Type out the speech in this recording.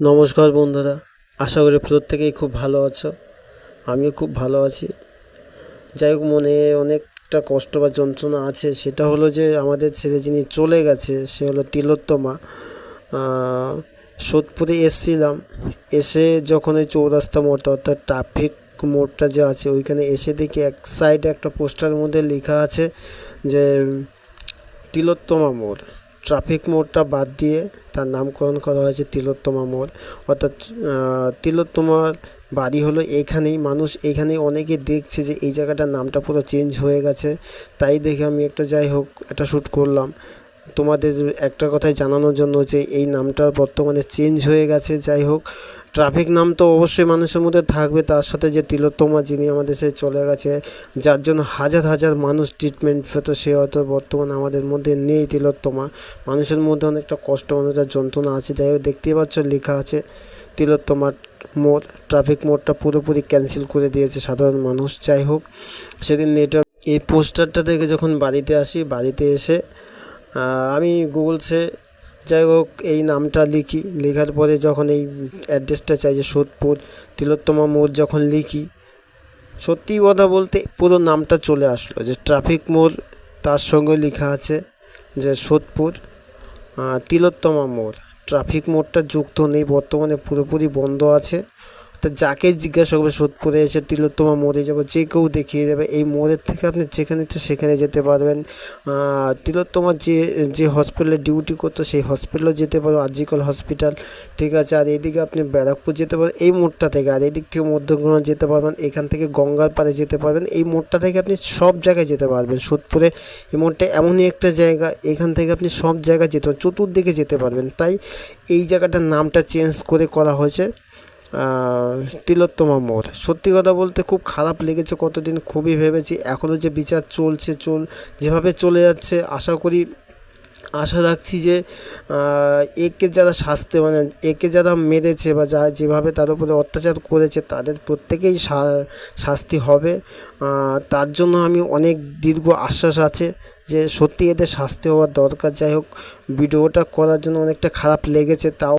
নমস্কার বন্ধুরা, আশা করি প্রত্যেকেই খুব ভালো আছো। আমিও খুব ভালো আছি। যাই হোক, মনে অনেকটা কষ্ট বা যন্ত্রণা আছে। সেটা হলো যে, আমাদের ছেলে যিনি চলে গেছে, সে হলো তিলোত্তমা। সোদপুরে এসছিলাম। এসে যখন ওই চৌরাস্তা মোড়টা, অর্থাৎ ট্রাফিক মোড়টা যে আছে, ওইখানে এসে দেখি এক সাইডে একটা পোস্টারের মধ্যে লেখা আছে যে, তিলোত্তমা মোড়। ট্রাফিক মোড়টা বাদ দিয়ে তার নামকরণ করা হয়েছে তিলোত্তমা মোড়। অর্থাৎ তিলোত্তমার বাড়ি হলো এইখানেই। মানুষ এইখানেই অনেকে দেখছে যে এই জায়গাটার নামটা পুরো চেঞ্জ হয়ে গেছে। তাই দেখে আমি একটা যাই হোক, একটা শ্যুট করলাম। তোমাদের একটা কথাই জানানোর জন্য যে এই নামটা বর্তমানে চেঞ্জ হয়ে গেছে, যাই হোক। ট্রাফিক নাম তো অবশ্যই মানুষের মধ্যে থাকবে, তার সাথে যে তিলোত্তমা যিনি আমাদের সে চলে গেছে, যার জন্য হাজার হাজার মানুষ ট্রিটমেন্ট পেত, সে হয়তো বর্তমানে আমাদের মধ্যে নেই তিলোত্তমা। মানুষের মধ্যে অনেকটা কষ্ট, অনেকটা যন্ত্রণা আছে। যাই হোক, দেখতেই পাচ্ছ, লেখা আছে তিলোত্তমা মোড়, ট্রাফিক মোড়টা পুরোপুরি ক্যান্সেল করে দিয়েছে সাধারণ মানুষ। যাই হোক, সেদিন নেটওয়ার্ক, এই পোস্টারটা দেখে যখন বাড়িতে আসি, বাড়িতে এসে আমি গুগলসে যাই হোক এই নামটা লিখি, লেখার পরে যখন এই অ্যাড্রেসটা চাই যে সোদপুর, তিলোত্তমা মোড় যখন লিখি সত্যি কথা বলতে পুরো নামটা চলে আসলো যে ট্রাফিক মোড়, তার সঙ্গে লেখা আছে যে সোদপুর তিলোত্তমা মোড়। ট্রাফিক মোড়টা যুক্ত নেই, বর্তমানে পুরোপুরি বন্ধ আছে। তা যাকে জিজ্ঞাসা করবে সোদপুরে এসে তিলোত্তমা মোড়ে যাব, যে কেউ দেখিয়ে দেবে। এই মোড়ের থেকে আপনি যেখানে ইচ্ছে সেখানে যেতে পারবেন। তিলোত্তমা যে যে হসপিটালে ডিউটি করতো, সেই হসপিটালও যেতে পারো, আজিকল হসপিটাল ঠিক আছে? আর এদিকে আপনি ব্যারাকপুর যেতে পারেন এই মোড়টা থেকে। আর এদিক থেকে মধ্যগ্রাম যেতে পারবেন, এখান থেকে গঙ্গার পাড়ে যেতে পারবেন। এই মোড়টা থেকে আপনি সব জায়গায় যেতে পারবেন। সোদপুরে এই মোড়টা এমনই একটা জায়গা, এখান থেকে আপনি সব জায়গায় যেতে পারবেন, চতুর্দিকে যেতে পারবেন। তাই এই জায়গাটার নামটা চেঞ্জ করে করা হয়েছে। তিলোত্তমা মোড়। সত্যি কথা বলতে খুব খারাপ লেগেছে কতদিন, খুবই ভেবেছি। এখনও যে বিচার চলছে, চল, যেভাবে চলে যাচ্ছে, আশা করি, আশা রাখছি যে একে যারা শাস্তি মানে একে যারা মেরেছে বা যা, যেভাবে তার উপরে অত্যাচার করেছে, তাদের প্রত্যেকেই শাস্তি হবে। তার জন্য আমি অনেক দীর্ঘ আশ্বাস আছে যে সত্যি এদের শাস্তি হওয়ার দরকার। যাই হোক, ভিডিওটা করার জন্য অনেকটা খারাপ লেগেছে, তাও